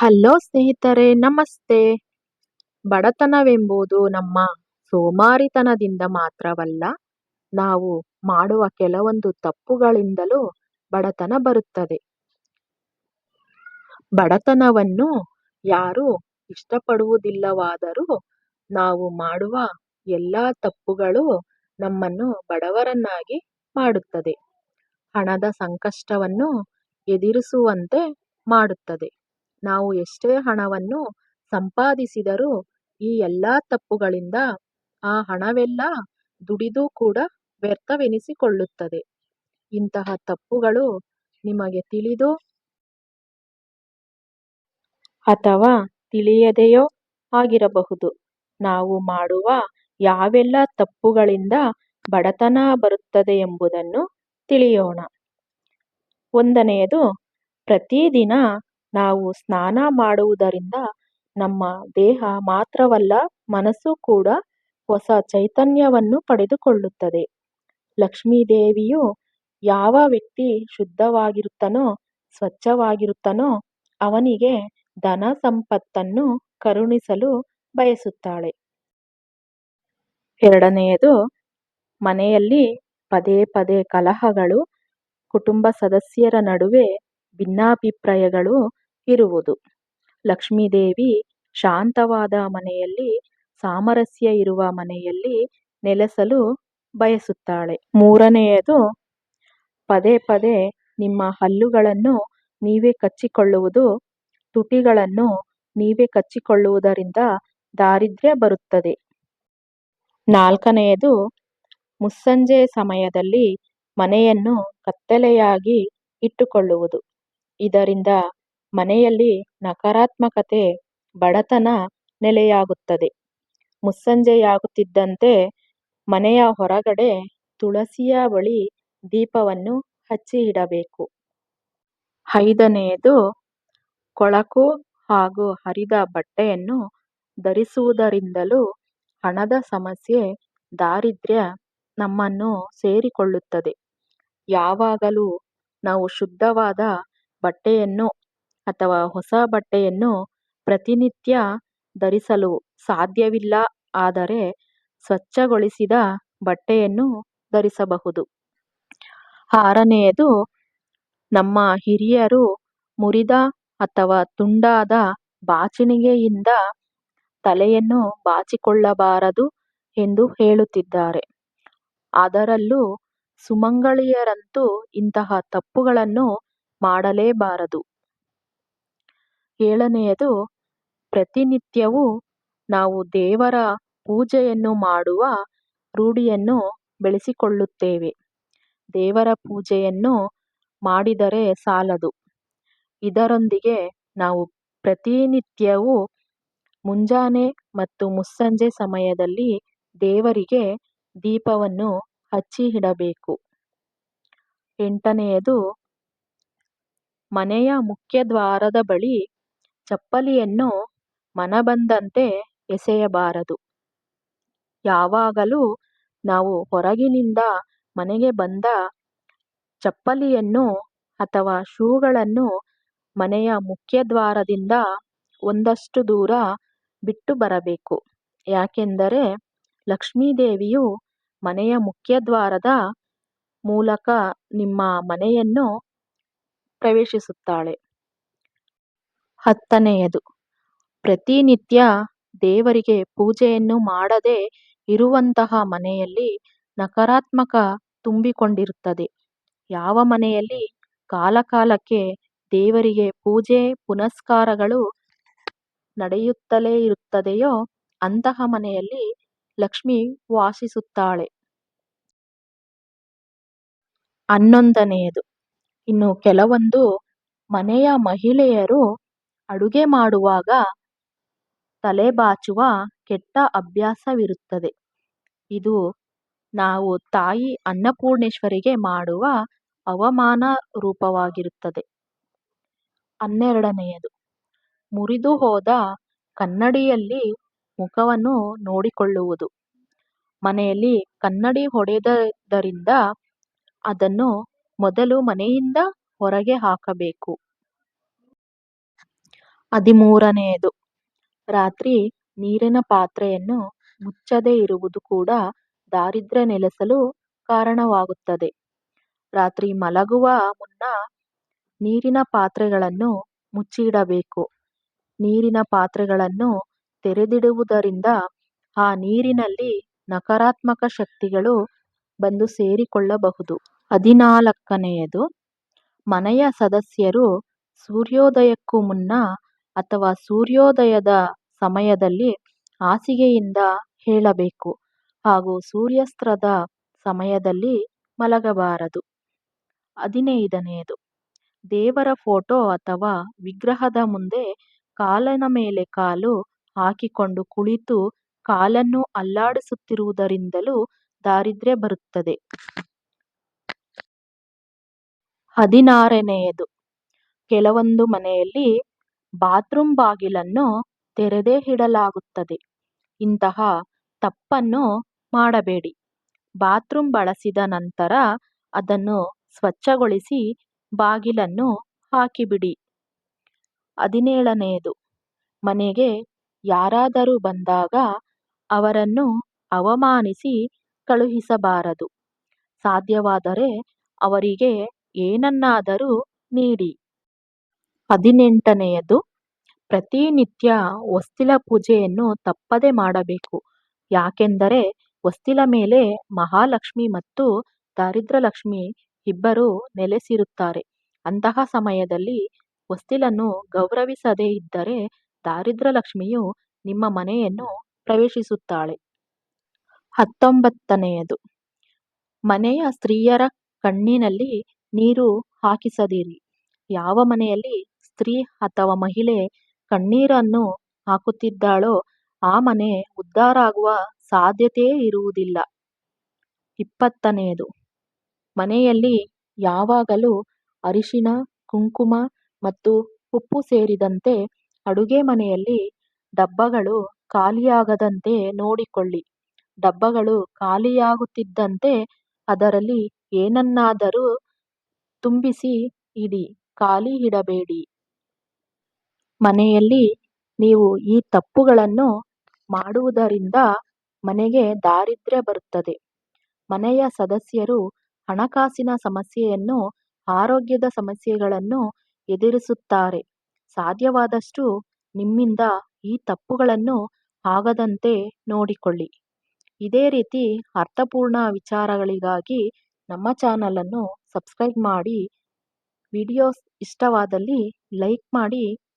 Hello ಸ್ನೇಹಿತರೆ, ನಮಸ್ತೆ. ಬಡತನವೆಂಬುದು ನಮ್ಮ ಸೋಮಾರಿತನದಿಂದ ಮಾತ್ರವಲ್ಲ, ನಾವು ಮಾಡುವ ಕೆಲವೊಂದು ತಪ್ಪುಗಳಿಂದಲೂ ಬಡತನ ಬರುತ್ತದೆ. ಬಡತನವನ್ನು ಯಾರು ಇಷ್ಟಪಡುವುದಿಲ್ಲವಾದರೂ ನಾವು ಮಾಡುವ ಎಲ್ಲ ತಪ್ಪುಗಳು ನಮ್ಮನ್ನು ಬಡವರನ್ನಾಗಿ ಮಾಡುತ್ತದೆ. ಹಣದ ಸಂಕಷ್ಟವನ್ನು ಎದುರಿಸುವಂತೆ ಮಾಡುತ್ತದೆ. ನಾವು ಎಷ್ಟೇ ಹಣವನ್ನು ಸಂಪಾದಿಸಿದರೂ ಈ ಎಲ್ಲ ತಪ್ಪುಗಳಿಂದ ಆ ಹಣವೆಲ್ಲ ದುಡಿದು ಕೂಡ ವ್ಯರ್ಥವೆನಿಸಿಕೊಳ್ಳುತ್ತದೆ. ಇಂತಹ ತಪ್ಪುಗಳು ನಿಮಗೆ ತಿಳಿದು? ಅಥವಾ ತಿಳಿಯದೆಯೋ ಆಗಿರಬಹುದು. ನಾವು ಮಾಡುವ ಯಾವೆಲ್ಲ ತಪ್ಪುಗಳಿಂದ ಬಡತನ ಬರುತ್ತದೆ ಎಂಬುದನ್ನು ತಿಳಿಯೋಣ. ಒಂದನೆಯದು, ಪ್ರತಿದಿನ ನಾವು ಸ್ನಾನ ಮಾಡುವುದರಿಂದ ನಮ್ಮ ದೇಹ ಮಾತ್ರವಲ್ಲ, ಮನಸ್ಸು ಕೂಡ ಹೊಸ ಚೈತನ್ಯವನ್ನು ಪಡೆದುಕೊಳ್ಳುತ್ತದೆ. ಲಕ್ಷ್ಮೀದೇವಿಯು ಯಾವ ವ್ಯಕ್ತಿ ಶುದ್ಧವಾಗಿರುತ್ತನೋ, ಸ್ವಚ್ಛವಾಗಿರುತ್ತನೋ, ಅವನಿಗೆ ಧನ ಸಂಪತ್ತನ್ನು ಕರುಣಿಸಲು ಬಯಸುತ್ತಾಳೆ. ಎರಡನೆಯದು, ಮನೆಯಲ್ಲಿ ಪದೇ ಪದೇ ಕಲಹಗಳು, ಕುಟುಂಬ ಸದಸ್ಯರ ನಡುವೆ ಭಿನ್ನಾಭಿಪ್ರಾಯಗಳು ಇರುವುದು. ಲಕ್ಷ್ಮೀದೇವಿ ಶಾಂತವಾದ ಮನೆಯಲ್ಲಿ, ಸಾಮರಸ್ಯ ಇರುವ ಮನೆಯಲ್ಲಿ ನೆಲೆಸಲು ಬಯಸುತ್ತಾಳೆ. ಮೂರನೆಯದು, ಪದೇ ಪದೇ ನಿಮ್ಮ ಹಲ್ಲುಗಳನ್ನು ನೀವೇ ಕಚ್ಚಿಕೊಳ್ಳುವುದು, ತುಟಿಗಳನ್ನು ನೀವೇ ಕಚ್ಚಿಕೊಳ್ಳುವುದರಿಂದ ದಾರಿದ್ರ್ಯ ಬರುತ್ತದೆ. ನಾಲ್ಕನೆಯದು, ಮುಸ್ಸಂಜೆ ಸಮಯದಲ್ಲಿ ಮನೆಯನ್ನು ಕತ್ತಲೆಯಾಗಿ ಇಟ್ಟುಕೊಳ್ಳುವುದು. ಇದರಿಂದ ಮನೆಯಲ್ಲಿ ನಕಾರಾತ್ಮಕತೆ ಬಡತನ ನೆಲೆಯಾಗುತ್ತದೆ. ಮುಸ್ಸಂಜೆಯಾಗುತ್ತಿದ್ದಂತೆ ಮನೆಯ ಹೊರಗಡೆ ತುಳಸಿಯ ಬಳಿ ದೀಪವನ್ನು ಹಚ್ಚಿ ಇಡಬೇಕು ಐದನೆಯದು, ಕೊಳಕು ಹಾಗೂ ಹರಿದ ಬಟ್ಟೆಯನ್ನು ಧರಿಸುವುದರಿಂದಲೂ ಹಣದ ಸಮಸ್ಯೆ, ದಾರಿದ್ರ್ಯ ನಮ್ಮನ್ನು ಸೇರಿಕೊಳ್ಳುತ್ತದೆ. ಯಾವಾಗಲೂ ನಾವು ಶುದ್ಧವಾದ ಬಟ್ಟೆಯನ್ನು ಅಥವಾ ಹೊಸ ಬಟ್ಟೆಯನ್ನು ಪ್ರತಿನಿತ್ಯ ಧರಿಸಲು ಸಾಧ್ಯವಿಲ್ಲ ಆದರೆ ಸ್ವಚ್ಛಗೊಳಿಸಿದ ಬಟ್ಟೆಯನ್ನು ಧರಿಸಬಹುದು. ಆರನೆಯದು, ನಮ್ಮ ಹಿರಿಯರು ಮುರಿದ ಅಥವಾ ತುಂಡಾದ ಬಾಚಣಿಗೆಯಿಂದ ತಲೆಯನ್ನು ಬಾಚಿಕೊಳ್ಳಬಾರದು ಎಂದು ಹೇಳುತ್ತಿದ್ದಾರೆ. ಅದರಲ್ಲೂ ಸುಮಂಗಳಿಯರಂತೂ ಇಂತಹ ತಪ್ಪುಗಳನ್ನು ಮಾಡಲೇಬಾರದು. ಏಳನೆಯದು ಪ್ರತಿನಿತ್ಯವೂ ನಾವು ದೇವರ ಪೂಜೆಯನ್ನು ಮಾಡುವ ರೂಢಿಯನ್ನು ಬೆಳೆಸಿಕೊಳ್ಳುತ್ತೇವೆ. ದೇವರ ಪೂಜೆಯನ್ನು ಮಾಡಿದರೆ ಸಾಲದು. ಇದರೊಂದಿಗೆ ನಾವು ಪ್ರತಿನಿತ್ಯವೂ ಮುಂಜಾನೆ ಮತ್ತು ಮುಸ್ಸಂಜೆ ಸಮಯದಲ್ಲಿ ದೇವರಿಗೆ ದೀಪವನ್ನು ಹಚ್ಚಿ ಇಡಬೇಕು ಎಂಟನೆಯದು, ಮನೆಯ ಮುಖ್ಯ ದ್ವಾರದ ಬಳಿ ಚಪ್ಪಲಿಯನ್ನು ಮನಬಂದಂತೆ ಎಸೆಯಬಾರದು. ಯಾವಾಗಲೂ ನಾವು ಹೊರಗಿನಿಂದ ಮನೆಗೆ ಬಂದ ಚಪ್ಪಲಿಯನ್ನು ಅಥವಾ ಶೂಗಳನ್ನು ಮನೆಯ ಮುಖ್ಯದ್ವಾರದಿಂದ ಒಂದಷ್ಟು ದೂರ ಬಿಟ್ಟು ಬರಬೇಕು. ಯಾಕೆಂದರೆ ಲಕ್ಷ್ಮೀದೇವಿಯು ಮನೆಯ ಮುಖ್ಯದ್ವಾರದ ಮೂಲಕ ನಿಮ್ಮ ಮನೆಯನ್ನು ಪ್ರವೇಶಿಸುತ್ತಾಳೆ. ಹತ್ತನೆಯದು. ಪ್ರತಿನಿತ್ಯ ದೇವರಿಗೆ ಪೂಜೆಯನ್ನು ಮಾಡದೇ ಇರುವಂತಹ ಮನೆಯಲ್ಲಿ ನಕಾರಾತ್ಮಕ ತುಂಬಿಕೊಂಡಿರುತ್ತದೆ. ಯಾವ ಮನೆಯಲ್ಲಿ ಕಾಲಕಾಲಕ್ಕೆ ದೇವರಿಗೆ ಪೂಜೆ, ಪುನಸ್ಕಾರಗಳು ನಡೆಯುತ್ತಲೇ ಇರುತ್ತದೆಯೋ ಅಂತಹ ಮನೆಯಲ್ಲಿ ಲಕ್ಷ್ಮಿ ವಾಸಿಸುತ್ತಾಳೆ. ಹನ್ನೊಂದನೆಯದು. ಇನ್ನು ಕೆಲವೊಂದು ಮನೆಯ ಮಹಿಳೆಯರು ಅಡುಗೆ ಮಾಡುವಾಗ ತಲೆ ಬಾಚುವ ಕೆಟ್ಟ ಅಭ್ಯಾಸವಿರುತ್ತದೆ. ಇದು ನಾವು ತಾಯಿ ಅನ್ನಪೂರ್ಣೇಶ್ವರಿಗೆ ಮಾಡುವ ಅವಮಾನ ರೂಪವಾಗಿರುತ್ತದೆ. ಹನ್ನೆರಡನೆಯದು, ಮುರಿದು ಹೋದ ಕನ್ನಡಿಯಲ್ಲಿ ಮುಖವನ್ನು ನೋಡಿಕೊಳ್ಳುವುದು. ಮನೆಯಲ್ಲಿ ಕನ್ನಡಿ ಒಡೆದದ್ದರಿಂದ ಅದನ್ನು ಮೊದಲು ಮನೆಯಿಂದ ಹೊರಗೆ ಹಾಕಬೇಕು. ಹದಿಮೂರನೆಯದು. ರಾತ್ರಿ ನೀರಿನ ಪಾತ್ರೆಯನ್ನು ಮುಚ್ಚದೇ ಇರುವುದು ಕೂಡ ದಾರಿದ್ರ್ಯ ನೆಲೆಸಲು ಕಾರಣವಾಗುತ್ತದೆ. ರಾತ್ರಿ ಮಲಗುವ ಮುನ್ನ ನೀರಿನ ಪಾತ್ರೆಗಳನ್ನು ಮುಚ್ಚಿಡಬೇಕು. ನೀರಿನ ಪಾತ್ರೆಗಳನ್ನು ತೆರೆದಿಡುವುದರಿಂದ ಆ ನೀರಿನಲ್ಲಿ ನಕಾರಾತ್ಮಕ ಶಕ್ತಿಗಳು ಬಂದು ಸೇರಿಕೊಳ್ಳಬಹುದು. ಹದಿನಾಲ್ಕನೆಯದು, ಮನೆಯ ಸದಸ್ಯರು ಸೂರ್ಯೋದಯಕ್ಕೂ ಮುನ್ನ ಅಥವಾ ಸೂರ್ಯೋದಯದ ಸಮಯದಲ್ಲಿ ಹಾಸಿಗೆಯಿಂದ ಏಳಬೇಕು ಹಾಗೂ ಸೂರ್ಯಾಸ್ತದ ಸಮಯದಲ್ಲಿ ಮಲಗಬಾರದು. ಹದಿನೈದನೆಯದು. ದೇವರ ಫೋಟೋ ಅಥವಾ ವಿಗ್ರಹದ ಮುಂದೆ ಕಾಲನ ಮೇಲೆ ಕಾಲು ಹಾಕಿಕೊಂಡು ಕುಳಿತು ಕಾಲನ್ನು ಅಲ್ಲಾಡಿಸುತ್ತಿರುವುದರಿಂದಲೂ ದಾರಿದ್ರ್ಯ ಬರುತ್ತದೆ. ಹದಿನಾರನೆಯದು. ಕೆಲವೊಂದು ಮನೆಯಲ್ಲಿ ಬಾತ್ರೂಮ್ ಬಾಗಿಲನ್ನು ತೆರೆದೇ ಇಡಲಾಗುತ್ತದೆ. ಇಂತಹ ತಪ್ಪನ್ನು ಮಾಡಬೇಡಿ. ಬಾತ್ರೂಮ್ ಬಳಸಿದ ನಂತರ ಅದನ್ನು ಸ್ವಚ್ಛಗೊಳಿಸಿ ಬಾಗಿಲನ್ನು ಹಾಕಿಬಿಡಿ. ಹದಿನೇಳನೆಯದು, ಮನೆಗೆ ಯಾರಾದರೂ ಬಂದಾಗ ಅವರನ್ನು ಅವಮಾನಿಸಿ ಕಳುಹಿಸಬಾರದು. ಸಾಧ್ಯವಾದರೆ ಅವರಿಗೆ ಏನನ್ನಾದರೂ ನೀಡಿ. ಹದಿನೆಂಟನೆಯದು. ಪ್ರತಿನಿತ್ಯ ಹೊಸ್ತಿಲ ಪೂಜೆಯನ್ನು ತಪ್ಪದೆ ಮಾಡಬೇಕು. ಯಾಕೆಂದರೆ ಹೊಸ್ತಿಲ ಮೇಲೆ ಮಹಾಲಕ್ಷ್ಮಿ ಮತ್ತು ದಾರಿದ್ರ್ಯಲಕ್ಷ್ಮಿ ಇಬ್ಬರೂ ನೆಲೆಸಿರುತ್ತಾರೆ. ಅಂತಹ ಸಮಯದಲ್ಲಿ ಹೊಸ್ತಿಲನ್ನು ಗೌರವಿಸದೇ ಇದ್ದರೆ ದಾರಿದ್ರ್ಯಲಕ್ಷ್ಮಿಯು ನಿಮ್ಮ ಮನೆಯನ್ನು ಪ್ರವೇಶಿಸುತ್ತಾಳೆ. ಹತ್ತೊಂಬತ್ತನೆಯದು. ಮನೆಯ ಸ್ತ್ರೀಯರ ಕಣ್ಣಿನಲ್ಲಿ ನೀರು ಹಾಕಿಸದಿರಿ. ಯಾವ ಮನೆಯಲ್ಲಿ ಸ್ತ್ರೀ ಅಥವಾ ಮಹಿಳೆ ಕಣ್ಣೀರನ್ನು ಹಾಕುತ್ತಿದ್ದಾಳೋ, ಆ ಮನೆ ಉದ್ಧಾರ ಆಗುವ ಸಾಧ್ಯತೆಯೇ ಇರುವುದಿಲ್ಲ. ಇಪ್ಪತ್ತನೆಯದು. ಮನೆಯಲ್ಲಿ ಯಾವಾಗಲೂ ಅರಿಶಿನ ಕುಂಕುಮ ಮತ್ತು ಉಪ್ಪು ಸೇರಿದಂತೆ ಅಡುಗೆ ಮನೆಯಲ್ಲಿ ಡಬ್ಬಗಳು ಖಾಲಿಯಾಗದಂತೆ ನೋಡಿಕೊಳ್ಳಿ. ಡಬ್ಬಗಳು ಖಾಲಿಯಾಗುತ್ತಿದ್ದಂತೆ ಅದರಲ್ಲಿ ಏನನ್ನಾದರೂ ತುಂಬಿಸಿ ಇಡಿ, ಖಾಲಿ ಇಡಬೇಡಿ. ಮನೆಯಲ್ಲಿ ನೀವು ಈ ತಪ್ಪುಗಳನ್ನು ಮಾಡುವುದರಿಂದ ಮನೆಗೆ ದಾರಿದ್ರ್ಯ ಬರುತ್ತದೆ. ಮನೆಯ ಸದಸ್ಯರು ಹಣಕಾಸಿನ ಸಮಸ್ಯೆಯನ್ನು, ಆರೋಗ್ಯದ ಸಮಸ್ಯೆಗಳನ್ನು ಎದುರಿಸುತ್ತಾರೆ. ಸಾಧ್ಯವಾದಷ್ಟು ನಿಮ್ಮಿಂದ ಈ ತಪ್ಪುಗಳನ್ನು ಆಗದಂತೆ ನೋಡಿಕೊಳ್ಳಿ. ಇದೇ ರೀತಿ ಅರ್ಥಪೂರ್ಣ ವಿಚಾರಗಳಿಗಾಗಿ ನಮ್ಮ ಚಾನಲನ್ನು ಸಬ್ಸ್ಕ್ರೈಬ್ ಮಾಡಿ, ವಿಡಿಯೋಸ್ ಇಷ್ಟವಾದಲ್ಲಿ ಲೈಕ್ ಮಾಡಿ